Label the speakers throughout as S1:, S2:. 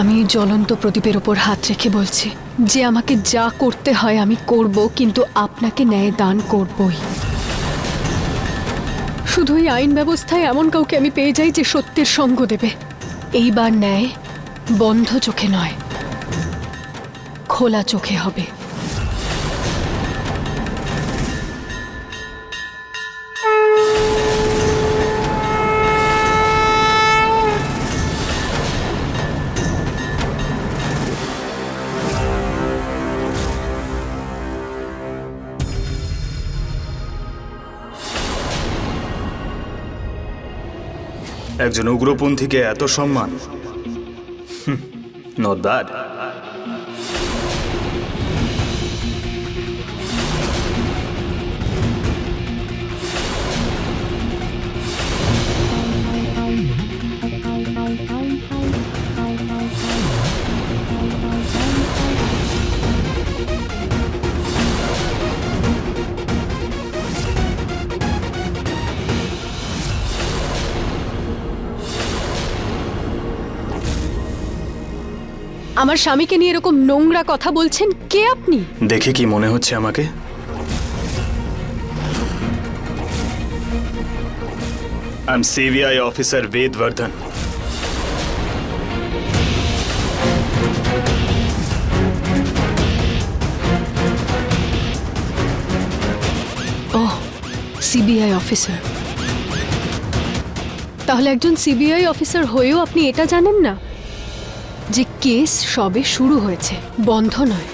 S1: আমি জ্বলন্ত প্রদীপের ওপর হাত রেখে বলছি, যে আমাকে যা করতে হয় আমি করব, কিন্তু আপনাকে ন্যায় দান করবই। শুধু এই আইন ব্যবস্থায় এমন কাউকে আমি পেয়ে যাই যে সত্যের সঙ্গ দেবে। এইবার ন্যায় বন্ধ চোখে নয়, খোলা চোখে হবে।
S2: একজন উগ্রপন্থীকে এত সম্মান? নট ব্যাড
S1: আমার স্বামীকে নিয়ে এরকম নোংরা কথা বলছেন কে আপনি?
S2: দেখে কি মনে হচ্ছে আমাকে? I am CBI officer Ved Bardhan
S1: O CBI officer তাহলে একজন সিবিআই অফিসার হয়েও আপনি এটা জানেন না? যে কেস সবে শুরু হয়েছে, বন্ধ নয়।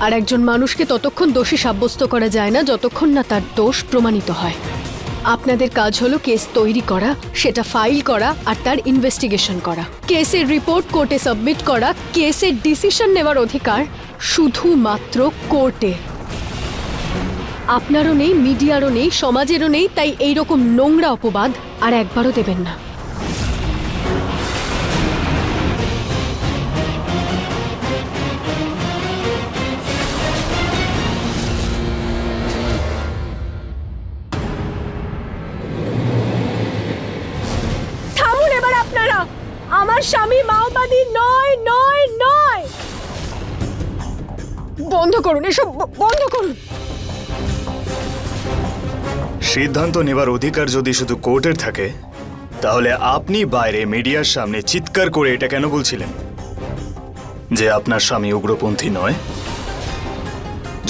S1: আর একজন মানুষকে ততক্ষণ দোষী সাব্যস্ত করা যায় না যতক্ষণ না তার দোষ প্রমাণিত হয়। আপনাদের কাজ হলো কেস তৈরি করা, সেটা ফাইল করা আর তার ইনভেস্টিগেশন করা। কেসের রিপোর্ট কোর্টে সাবমিট করা, কেসের ডিসিশন নেওয়ার অধিকার শুধুমাত্র কোর্টে। আপনারও নেই, মিডিয়ারও নেই, সমাজেরও নেই, তাই এইরকম নোংরা অপবাদ আর একবারও দেবেন না। বন্ধ করুন, এসব বন্ধ করুন।
S2: সিদ্ধান্ত নেবার অধিকার যদি শুধু কোর্টের থাকে, তাহলে আপনি বাইরে মিডিয়ার সামনে চিৎকার করে এটা কেন বলছিলেন? যে আপনার স্বামী উগ্রপন্থী নয়?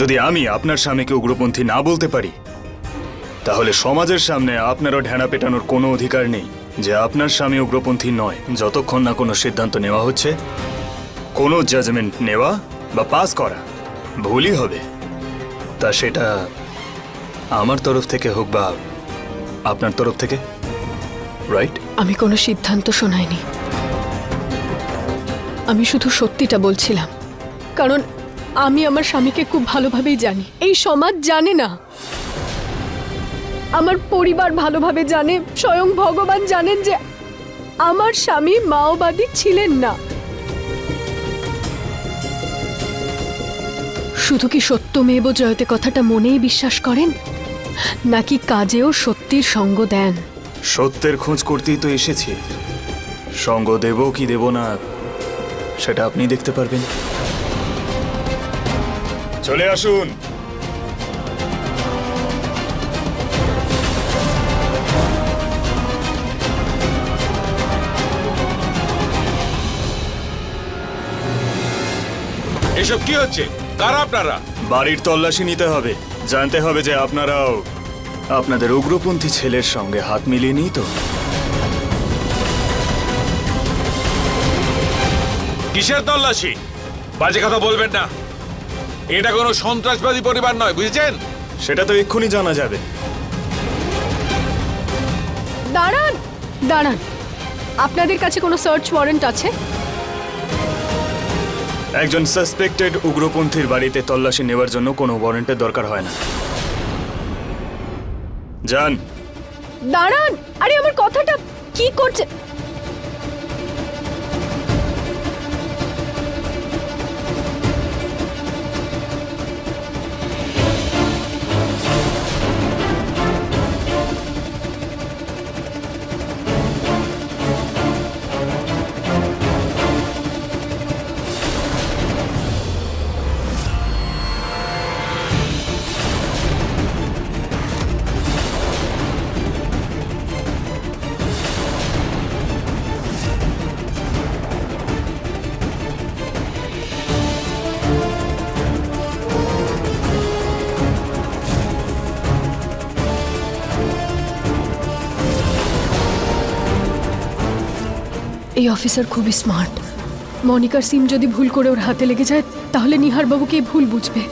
S2: যদি আমি আপনার স্বামীকে উগ্রপন্থী না বলতে পারি, তাহলে সমাজের সামনে আপনারও ঢেঁড়া পেটানোর কোনো অধিকার নেই যে আপনার স্বামী উগ্রপন্থী নয়। যতক্ষণ না কোনো সিদ্ধান্ত নেওয়া হচ্ছে, কোনো জাজমেন্ট নেওয়া বা পাস করা ভুলই হবে। তা সেটা আমার তরফ থেকে হোক বা আপনার তরফ থেকে রাইট
S1: আমি কোনো সিদ্ধান্ত শোনাইনি। আমি শুধু সত্যিটা বলছিলাম। কারণ আমি আমার স্বামীকে খুব ভালোভাবেই জানি। এই সমাজ জানে না। আমার পরিবার ভালোভাবে জানে। স্বয়ং ভগবান জানেন যে আমার স্বামী মাওবাদী ছিলেন না। শুধু কি সত্যমেব জয়তে কথাটা মনেই বিশ্বাস করেন? নাকি কাজেও সত্যির সঙ্গ দেন?
S2: সত্যের খোঁজ করতেই তো এসেছি। সঙ্গ দেব কি দেব না, সেটা আপনি দেখতে পারবেন। চলে আসুন।
S3: এসব কি হচ্ছে? কারা আপনারা?
S2: বাড়ির তল্লাশি নিতে হবে। জানতে হবে যে আপনারাও আপনাদের উগ্রপন্থী ছেলের সঙ্গে হাত মিলিয়ে নিই তো।
S3: কিসের তল্লাশি? বাজে কথা বলবেন না। এটা কোনো সন্ত্রাসবাদী পরিবার নয় বুঝেছেন?
S2: সেটা তো এক্ষুনি জানা যাবে।
S1: দাঁড়ান দাঁড়ান। আপনাদের কাছে কোনো সার্চ ওয়ারেন্ট আছে?
S2: একজন সাসপেক্টেড উগ্রপন্থীর বাড়িতে তল্লাশি নেওয়ার জন্য কোনো ওয়ারেন্টের দরকার হয় না। যান।
S1: দাঁড়ান! আরে আমার কথাটা কি করছে? এই অফিসার খুবই স্মার্ট। মনিকার সিম যদি ভুল করে ওর হাতে লেগে যায়, তাহলে নিহারবাবুকে ভুল বুঝবে?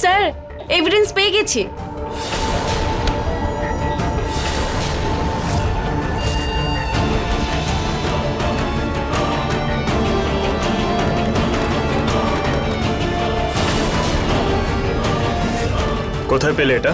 S4: স্যার এভিডেন্স পেয়ে গেছি।
S2: কোথায় পেলে এটা?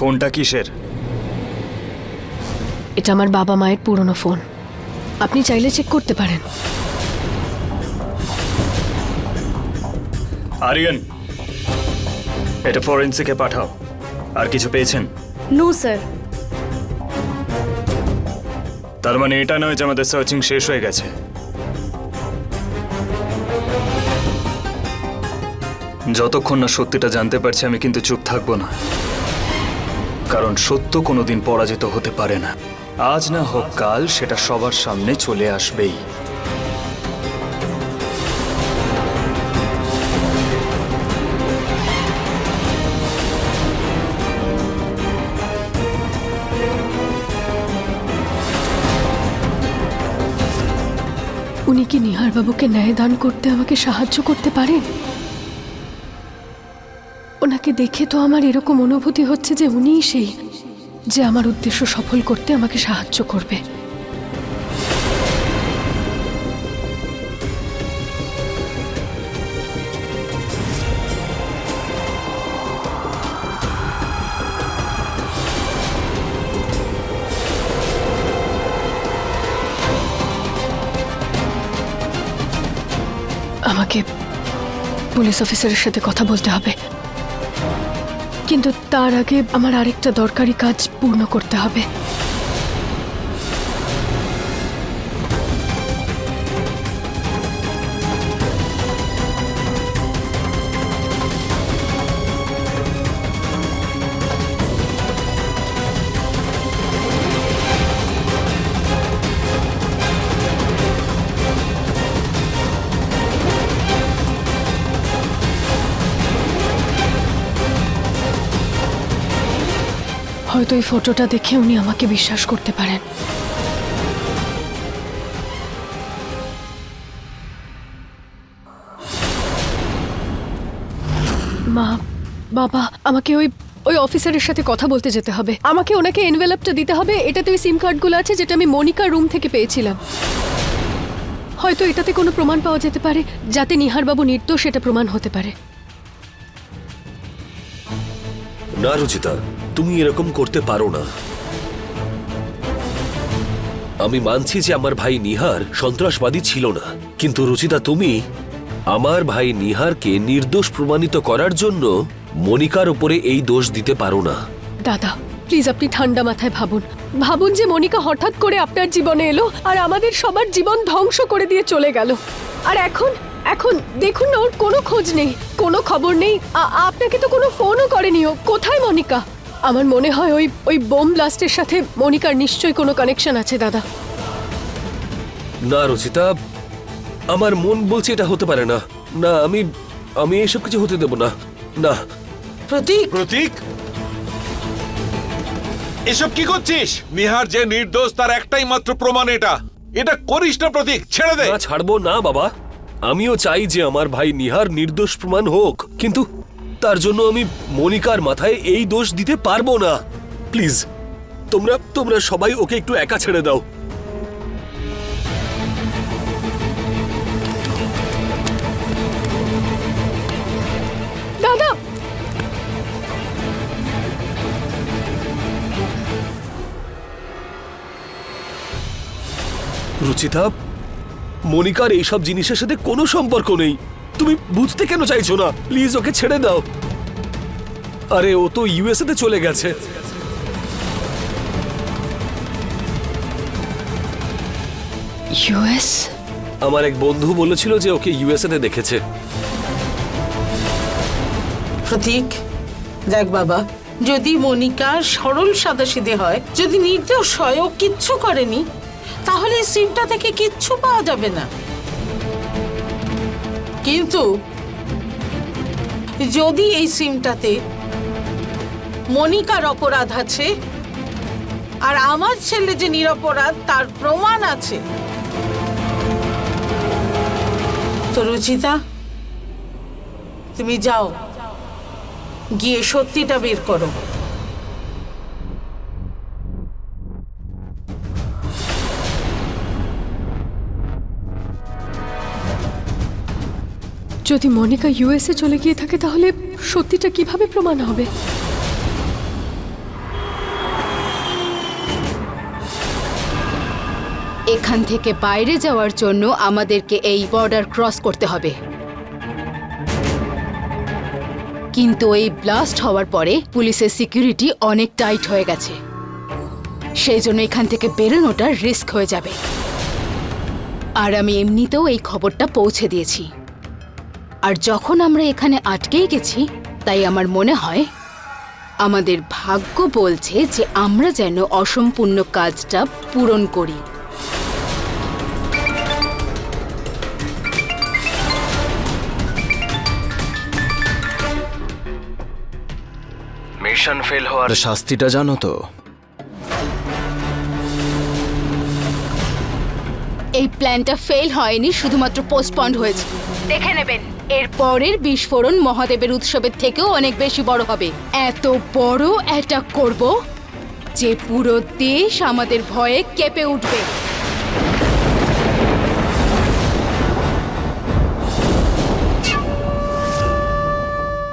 S2: ফোনটা কিসের?
S1: এটা আমার বাবা মায়ের পুরনো ফোন। আপনি চাইলে চেক করতে পারেন।
S2: আরিয়ান এটা ফরেন্সিকে পাঠাও। আর কিছু পেয়েছেন?
S4: No sir.
S2: তার মানে এটা নয় যে আমাদের সার্চিং শেষ হয়ে গেছে। যতক্ষণ না সত্যিটা জানতে পারছি আমি কিন্তু চুপ থাকব না। কারণ সত্য কোনোদিন পরাজিত হতে পারে না। আজ না হোক কাল সেটা সবার সামনে চলে আসবেই।
S1: উনি কি নিহার বাবুকে ন্যায় দান করতে আমাকে সাহায্য করতে পারেন? ওনাকে দেখে তো আমার এরকম অনুভূতি হচ্ছে যে উনিই সেই যে আমার উদ্দেশ্য সফল করতে আমাকে সাহায্য করবে। আমাকে পুলিশ অফিসারের সাথে কথা বলতে হবে। কিন্তু তার আগে আমার আরেকটা দরকারি কাজ পূর্ণ করতে হবে। এই ফটোটা দেখে উনি আমাকে বিশ্বাস করতে পারেন। মা, বাবা, আমাকে ওই ওই অফিসারের সাথে কথা বলতে যেতে হবে। আমাকে ওনাকে এনভেলপটা দিতে হবে। এটাতে ওই সিম কার্ডগুলো আছে, যেটা আমি মনিকার রুম থেকে পেয়েছিলাম। হয়তো এটাতে কোনো প্রমাণ পাওয়া যেতে পারে, যাতে নিহারবাবু নির্দোষ এটা প্রমাণ হতে পারে।
S5: না, রুচিতা। তুমি এরকম করতে পারো না। আমি মানছি যে আমার ভাই নিহার সন্ত্রাসবাদী ছিল না। কিন্তু রুচিতা, তুমি আমার ভাই নিহারকে নির্দোষ প্রমাণিত করার জন্য মনিকার উপরে এই দোষ দিতে পারো না।
S1: দাদা প্লিজ আপনি ঠান্ডা মাথায় ভাবুন। ভাবুন যে মনিকা হঠাৎ করে আপনার জীবনে এলো আর আমাদের সবার জীবন ধ্বংস করে দিয়ে চলে গেল। আর এখন এখন দেখুন না ওর কোনো খোঁজ নেই, কোনো খবর নেই। আপনাকে তো কোনো ফোনও করেনি ও। কোথায় মনিকা? আমার মনে হয় ওই ওই বোম ব্লাস্টের সাথে মনিকার নিশ্চয়ই কোনো কানেকশন আছে দাদা।
S5: না রুচিতা আমার মন বলছে এটা হতে পারে না। না আমি আমি এসব কিছু হতে দেব না। না।
S6: প্রতীক!
S3: প্রতীক! এসব কি করছিস? নিহার যে নির্দোষ তার একটাই মাত্র প্রমাণ এটা। এটা করিস না প্রতীক ছেড়ে দে।
S5: না ছাড়বো না বাবা। আমিও চাই যে আমার ভাই নিহার নির্দোষ প্রমাণ হোক। কিন্তু তার জন্য আমি মনিকার মাথায় এই দোষ দিতে পারব না। প্লিজ তোমরা তোমরা সবাই ওকে একটু একা ছেড়ে দাও। রুচিতা মনিকার এইসব জিনিসের সাথে কোনো সম্পর্ক নেই। তুমি বুঝতে কেন চাইছো না? প্লিজ ওকে ছেড়ে দাও। আরে ও তো ইউএসএ তে চলে গেছে।
S1: ইউএস?
S5: আমার এক বন্ধু বলেছিল যে ওকে ইউএসএ তে দেখেছে।
S6: প্রতীক দেখ বাবা যদি মনিকা সরল সাদাসিধে হয় যদি নির্দোষ হয় ও কিচ্ছু করেনি তাহলে এই সিমটা থেকে কিচ্ছু পাওয়া যাবে না। কিন্তু যদি এই সিমটাতে মনিকার অপরাধ আছে আর আমার ছেলে যে নিরপরাধ, তার প্রমাণ আছে। তো রুচিতা, তুমি যাও, গিয়ে সত্যিটা বের করো।
S1: যদি মনিকা ইউএসএ চলে গিয়ে থাকে, তাহলে সত্যিটা কীভাবে প্রমাণ হবে?
S7: এখান থেকে বাইরে যাওয়ার জন্য আমাদেরকে এই বর্ডার ক্রস করতে হবে। কিন্তু এই ব্লাস্ট হওয়ার পরে পুলিশের সিকিউরিটি অনেক টাইট হয়ে গেছে। সেই জন্য এখান থেকে বেরোনোটা রিস্ক হয়ে যাবে। আর আমি এমনিতেও এই খবরটা পৌঁছে দিয়েছি। আর যখন আমরা এখানে আটকেই গেছি তাই আমার মনে হয় আমাদের ভাগ্য বলছে যে আমরা যেন অসম্পূর্ণ কাজটা পূরণ করি।
S8: মিশন ফেল হওয়ার শাস্তিটা জানো তো।
S7: এই প্ল্যানটা ফেল হয়নি শুধুমাত্র পোস্টপন্ড হয়েছে। দেখে নেবেন। এর পরের বিস্ফোরণ মহাদেবের উৎসবের থেকেও অনেক বেশি বড় হবে। এত বড় অ্যাটাক করব যে পুরো দেশ আমাদের ভয়ে কেঁপে উঠবে।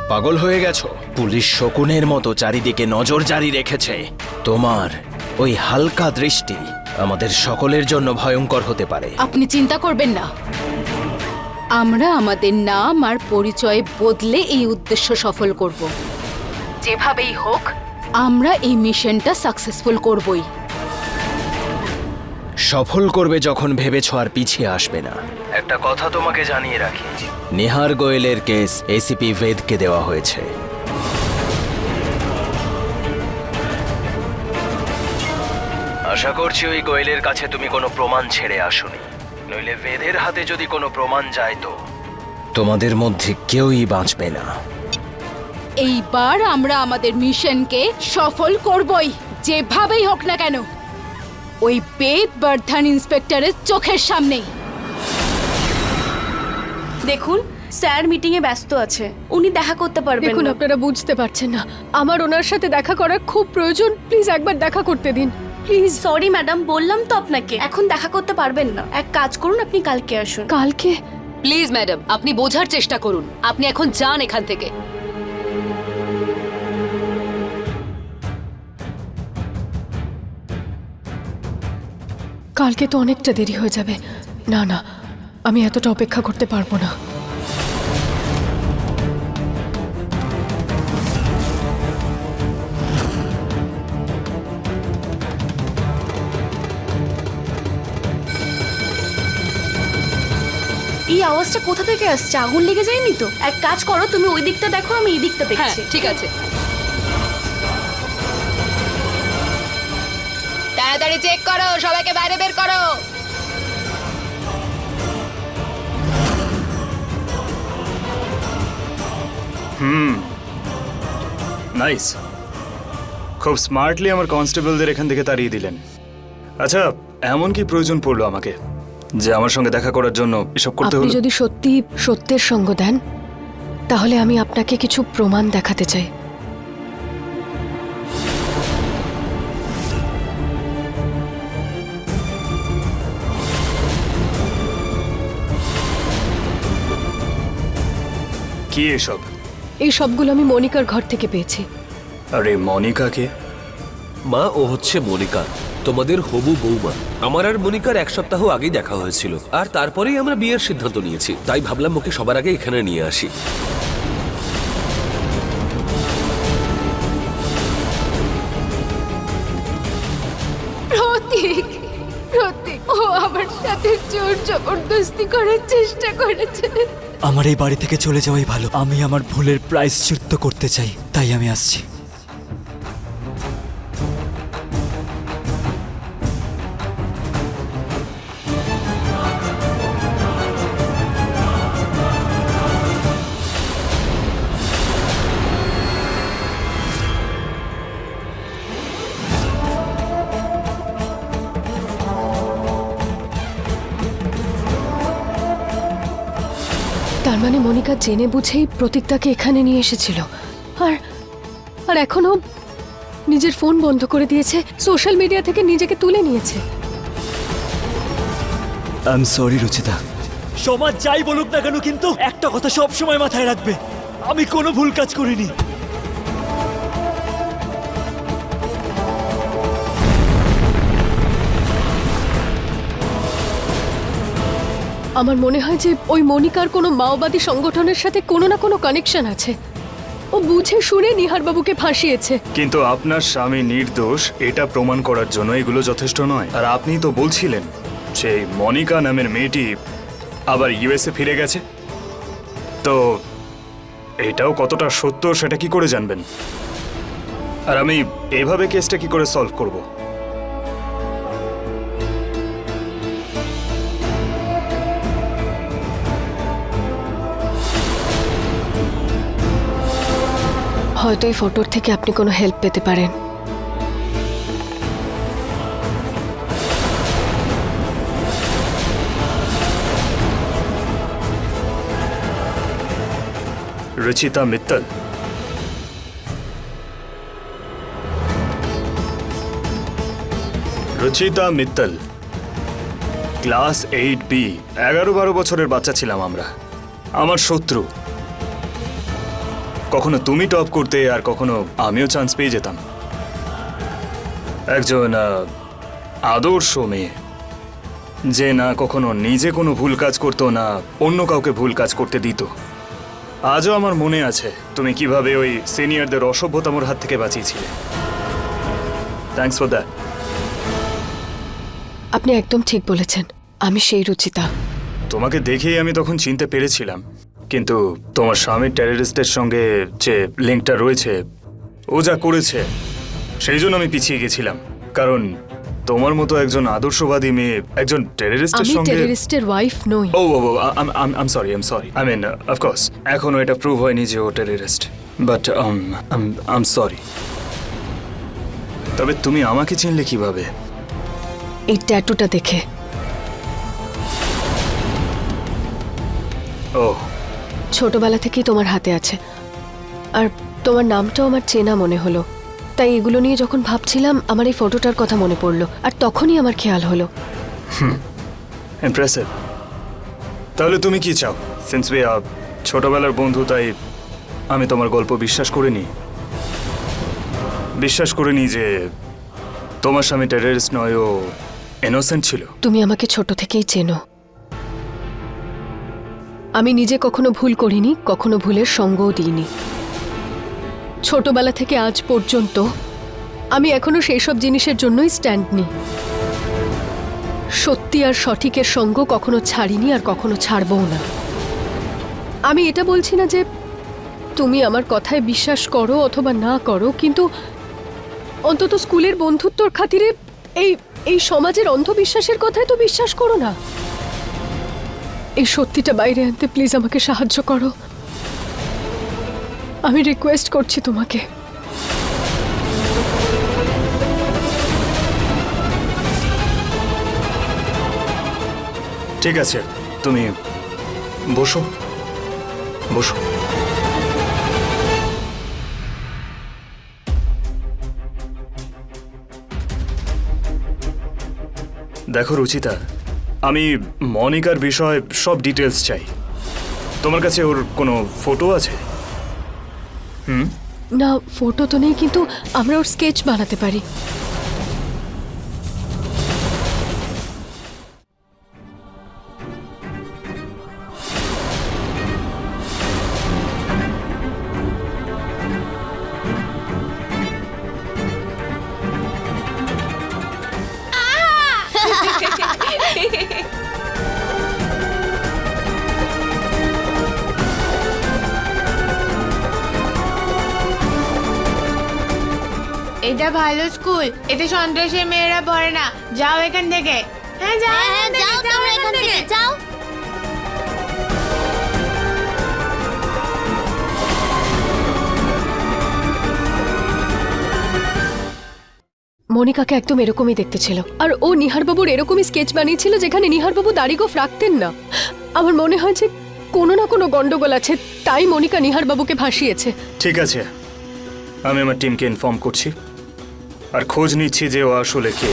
S8: পাগল হয়ে গেছো? পুলিশ শকুনের মতো চারিদিকে নজর জারি রেখেছে। তোমার ওই হালকা দৃষ্টি আমাদের সকলের জন্য ভয়ঙ্কর হতে পারে।
S7: আপনি চিন্তা করবেন না। আমরা আমাদের নাম আর পরিচয় বদলে এই উদ্দেশ্য সফল করব। যেভাবেই হোক আমরা এই মিশনটা সাকসেসফুল করবই।
S8: সফল করবে যখন ভেবেছ আর পিছিয়ে আসবে না। একটা কথা তোমাকে জানিয়ে রাখি। নেহার গোয়েলের কেস এসিপি ভেদকে দেওয়া হয়েছে। আশা করছি ওই গোয়েলের কাছে তুমি কোনো প্রমাণ ছেড়ে আসোনি। নইলে বেদের হাতে যদি কোনো প্রমাণ যায় তো? তোমাদের মধ্যে কেউই বাঁচবে না।
S7: এইবার আমরা আমাদের মিশনকে সফল করবই যেভাবেই হোক না কেন। ওই বেদ বর্ধন ইন্সপেক্টরের চোখের সামনেই।
S4: দেখুন স্যার মিটিং এ ব্যস্ত আছে। উনি দেখা করতে পারবেন
S1: দেখুন
S4: না
S1: আপনারা বুঝতে পারছেন না। আমার ওনার সাথে দেখা করার খুব প্রয়োজন। প্লিজ একবার দেখা করতে দিন। প্লিজ
S4: সরি ম্যাডাম বললাম তো আপনাকে। এখন দেখা করতে পারবেন না। এক কাজ করুন আপনি কালকে আসুন।
S1: কালকে?
S9: প্লিজ ম্যাডাম আপনি বোঝার চেষ্টা করুন। আপনি এখন যান এখান থেকে।
S1: কালকে তো অনেকটা দেরি হয়ে যাবে। না না আমি এতটা অপেক্ষা করতে পারব না।
S4: এই আওয়াজটা কোথা থেকে আসছে? আগুন লেগে যায়নি তো? এক কাজ করো তুমি ওই দিকটা দেখো আমি এই দিকটা
S9: হ্যাঁ
S4: দেখছি।
S9: ঠিক আছে। তাড়াতাড়ি চেক করো সবাইকে বাইরে বের করো।
S2: নাইস খুব স্মার্টলি আমার কনস্টেবলদের এখান থেকে তাড়িয়ে দিলেন। আচ্ছা এমন কি প্রয়োজন পড়ল আমাকে? যে আমার সঙ্গে দেখা করার জন্য এসব করতে
S1: আপনি
S2: হলো।
S1: যদি সত্যি সত্যের সঙ্গ দেন তাহলে আমি আপনাকে কিছু প্রমাণ দেখাতে চাই।
S2: কি এসব?
S1: এই সবগুলো আমি মনিকার ঘর থেকে পেয়েছি।
S2: আরে মনিকাকে
S5: মা ও হচ্ছে মনিকা। তোমাদের হবু বৌমা। আমার আর মনিকার এক সপ্তাহ আগেই দেখা হয়েছিল। আর তারপরেই আমরা বিয়ের সিদ্ধান্ত নিয়েছি। তাই ভাবলাম ওকে সবার আগে এখানে নিয়ে আসি।
S1: প্রতীক প্রতীক ও আমার সাথে জোর জবরদস্তি করার চেষ্টা করেছে।
S10: আমার এই বাড়ি থেকে চলে যাওয়াই ভালো। আমি আমার ভুলের প্রায়শ্চিত্ত করতে চাই। তাই আমি আসছি।
S1: মানে জেনে বুঝেই প্রতীকটাকে এখানে নিয়ে এসেছিল। আর আর এখনও নিজের ফোন বন্ধ করে দিয়েছে সোশ্যাল মিডিয়া থেকে নিজেকে তুলে নিয়েছে।
S10: I am sorry Ruchita. সমাজ যাই বলুক না কেন কিন্তু একটা কথা সব সময় মাথায় রাখবে। আমি কোনো ভুল কাজ করিনি।
S1: আমার মনে হয় যে ওই মনিকার কোনো মাওবাদী সংগঠনের সাথে কোনো না কোনো কানেকশন আছে। ও বুঝে শুনে নিহারবাবুকে ফাঁসিয়েছে।
S2: কিন্তু আপনার স্বামী নির্দোষ, এটা প্রমাণ করার জন্য এগুলো যথেষ্ট নয়। আর আপনি তো বলছিলেন সেই মনিকা নামের মেয়েটি আবার ইউএসএ ফিরে গেছে। তো এটাও কতটা সত্য সেটা কি করে জানবেন? আর আমি এভাবে কেসটা কি করে সলভ করব?
S1: হয়তো এই ফটোর থেকে আপনি কোনো হেল্প পেতে পারেন।
S2: Rachita Mittal. Rachita Mittal. Class eight B, এগারো বারো বছরের বাচ্চা ছিলাম আমরা। আমার শত্রু। কখনো তুমি টপ করতে আর কখনো আমিও চান্স পেয়ে যেতাম। একজন আদর্শ মেয়ে যে না কখনো নিজে কোনো ভুল কাজ করতো না অন্য কাউকে ভুল কাজ করতে দিত। আজও আমার মনে আছে তুমি কীভাবে ওই সিনিয়রদের অসভ্যতামর হাত থেকে বাঁচিয়েছিলে। থ্যাঙ্কস ফর দ্যাট
S1: আপনি একদম ঠিক বলেছেন আমি সেই রুচিতা।
S2: তোমাকে দেখেই আমি তখন চিনতে পেরেছিলাম। কিন্তু তোমার স্বামীর টেররিস্টের সঙ্গে যে লিঙ্কটা রয়েছে ও যা করেছে সেই জন্য আমি পিছিয়ে গেছিলাম। কারণ তোমার মতো একজন আদর্শবাদী মেয়ে একজন টেররিস্টের
S1: আমি
S2: সঙ্গে
S1: টেররিস্টের ওয়াইফ নই।
S2: ও ও I'm sorry I'm sorry I mean of course এখনও এটা প্রুভ হয়নি যে ও টেররিস্ট বাট আম সরি তবে তুমি আমাকে চিনলে কীভাবে?
S1: এই ট্যাটুটা দেখে।
S2: ও।
S1: ছোটবেলা থেকেই তোমার হাতে আছে। আর তোমার নামটাও আমার চেনা মনে হলো। তাই এগুলো নিয়ে যখন ভাবছিলাম আমার এই ফটোটার কথা মনে পড়ল। আর তখনই আমার খেয়াল হলো।
S2: ইমপ্রেসিভ তাহলে তুমি কি চাও? সিন্স উই আর ছোটবেলার বন্ধু তাই আমি তোমার গল্প বিশ্বাস করিনি বিশ্বাস করে নিই যে তোমার স্বামী টেররিস্ট নয় ও ইনোসেন্ট ছিল।
S1: তুমি আমাকে ছোট থেকেই চেনো। আমি নিজে কখনো ভুল করিনি, কখনো ভুলের সঙ্গও দিইনি। ছোটবেলা থেকে আজ পর্যন্ত আমি এখনও সেই সব জিনিসের জন্যই স্ট্যান্ড নিই সত্যি আর সঠিকের সঙ্গ কখনো ছাড়িনি আর কখনো ছাড়বও না। আমি এটা বলছি না যে তুমি আমার কথায় বিশ্বাস করো অথবা না করো, কিন্তু অন্তত স্কুলের বন্ধুত্বর খাতিরে এই এই সমাজের অন্ধবিশ্বাসের কথায় তো বিশ্বাস করো না। এই সত্যিটা বাইরে আনতে প্লিজ আমাকে সাহায্য করো। আমি রিকোয়েস্ট করছি তোমাকে।
S2: ঠিক আছে, তুমি বসো। বসো। দেখো রুচিতা আমি মনিকার বিষয়ে সব ডিটেলস চাই। তোমার কাছে ওর কোনো ফটো আছে? হুম?
S1: না ফটো তো নেই, কিন্তু আমরা ওর স্কেচ বানাতে পারি।
S11: এটা ভালো স্কুল। এতে সন্ত্রাসের মেয়েরা পড়ে না। যাও এখান থেকে। হ্যাঁ যাও এখান থেকে, যাও এখান থেকে।
S12: যাও।
S1: মনিকাকে একদম এরকমই দেখতে ছিল। আর ও নিহারবাবুর এরকমই স্কেচ বানিয়েছিল যেখানে নিহারবাবু দাড়িগোফ রাখতেন না। আমার মনে হয় যে কোনো না কোনো গন্ডগোল আছে তাই মনিকা নিহারবাবুকে ভাসিয়েছে।
S2: ঠিক আছে। আমি আমার টিমকে ইনফর্ম করছি। আর খোঁজ নিচ্ছি যে ও আসলে কে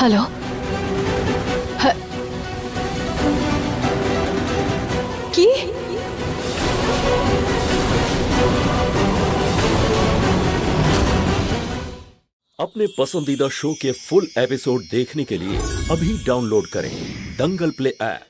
S1: হ্যালো হ্যাঁ কি
S13: अपने पसंदीदा शो के फुल एपिसोड देखने के लिए अभी डाउनलोड करें दंगल प्ले ऐप